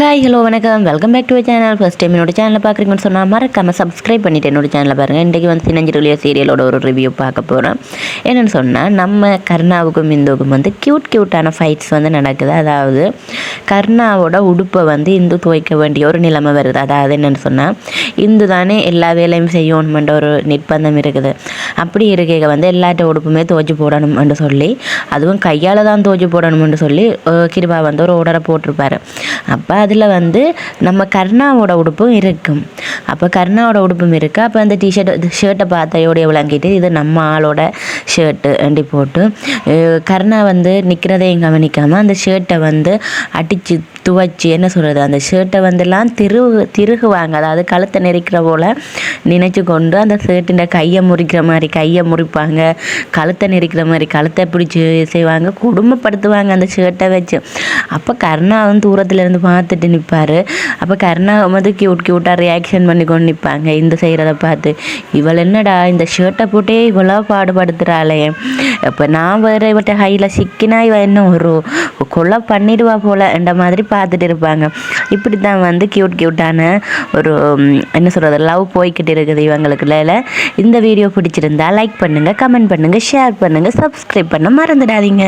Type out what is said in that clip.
Hi hello வணக்கம். Welcome back to channel first time என்னோட சேனலில் பார்க்குறீங்கன்னு சொன்னால் மறக்காமல் சப்ஸ்கிரைப் பண்ணிட்டு என்னோட சேனலில் பாருங்கள் இன்றைக்கி வந்து சின்னஞ்சிருளிய சீரியலோட ஒரு ரிவ்யூ பார்க்க போகிறோம் என்னென்னு சொன்னால் நம்ம கர்ணாவுக்கும் இந்துவுக்கும் வந்து க்யூட் க்யூட்டான ஃபைட்ஸ் வந்து நடக்குது. அதாவது கர்ணாவோட உடுப்பை வந்து இந்து துவைக்க வேண்டிய ஒரு நிலைமை வருது. அதாவது என்னென்னு சொன்னால் இந்து தானே எல்லா வேலையும் செய்யணுமென்ற ஒரு நிர்பந்தம் இருக்குது. அப்படி இருக்க வந்து எல்லாட்ட உடுப்புமே துவைச்சி போடணும்னு சொல்லி அதுவும் கையால் தான் துவைச்சி போடணும்னு சொல்லி கிருபா வந்து ஒரு உடரை போட்டிருப்பாரு. அப்போ அதில் வந்து நம்ம கர்ணாவோட உடுப்பும் இருக்கும். அப்போ கர்ணாவோட உடுப்பும் இருக்குது அப்போ அந்த டிஷர்ட் ஷர்ட்டை பார்த்தையோடைய விளங்கிட்டு இது நம்ம ஆளோட ஷர்ட்டு அண்டி போட்டு கருணா கர்ணா வந்து நிற்கிறதையும் கவனிக்காமல் அந்த ஷர்ட்டை வந்து அடித்து துவைச்சி என்ன சொல்கிறது அந்த ஷர்ட்டை வந்துலாம் திருகு திருகுவாங்க. அதாவது கழுத்தை நெரிக்கிற போல் நினைச்சு கொண்டு அந்த ஷர்ட்டின் கையை முறிக்கிற மாதிரி கையை முறிப்பாங்க. கழுத்தை நெரிக்கிற மாதிரி கழுத்தை பிடிச்சி செய்வாங்க. குடும்பப்படுத்துவாங்க அந்த ஷர்ட்டை வச்சு. அப்போ கருணாவும் தூரத்துல இருந்து பார்த்துட்டு நிற்பார் அப்போ கருணா வந்து க்யூட் கியூட்டாக ரியாக்ஷன் பண்ணி கொண்டு நிற்பாங்க இந்த செய்கிறத பார்த்து இவள் என்னடா இந்த ஷர்ட்டை போட்டே இவ்வளோ பாடுபடுத்துகிறாளே இப்போ நான் வேறு இவட்ட ஹையில் சிக்கினா இவள் என்ன ஒரு கொலை பண்ணிடுவா போல? என்ற மாதிரி பார்த்துட்டு இருப்பாங்க. இப்படி தான் வந்து க்யூட் க்யூட்டான ஒரு என்ன சொல்கிறது லவ் போய்கிட்டு இருக்குது இவங்களுக்குள்ள இந்த வீடியோ பிடிச்சிருந்தா லைக் பண்ணுங்கள் கமெண்ட் பண்ணுங்கள் ஷேர் பண்ணுங்கள் சப்ஸ்கிரைப் பண்ண மறந்துடாதீங்க.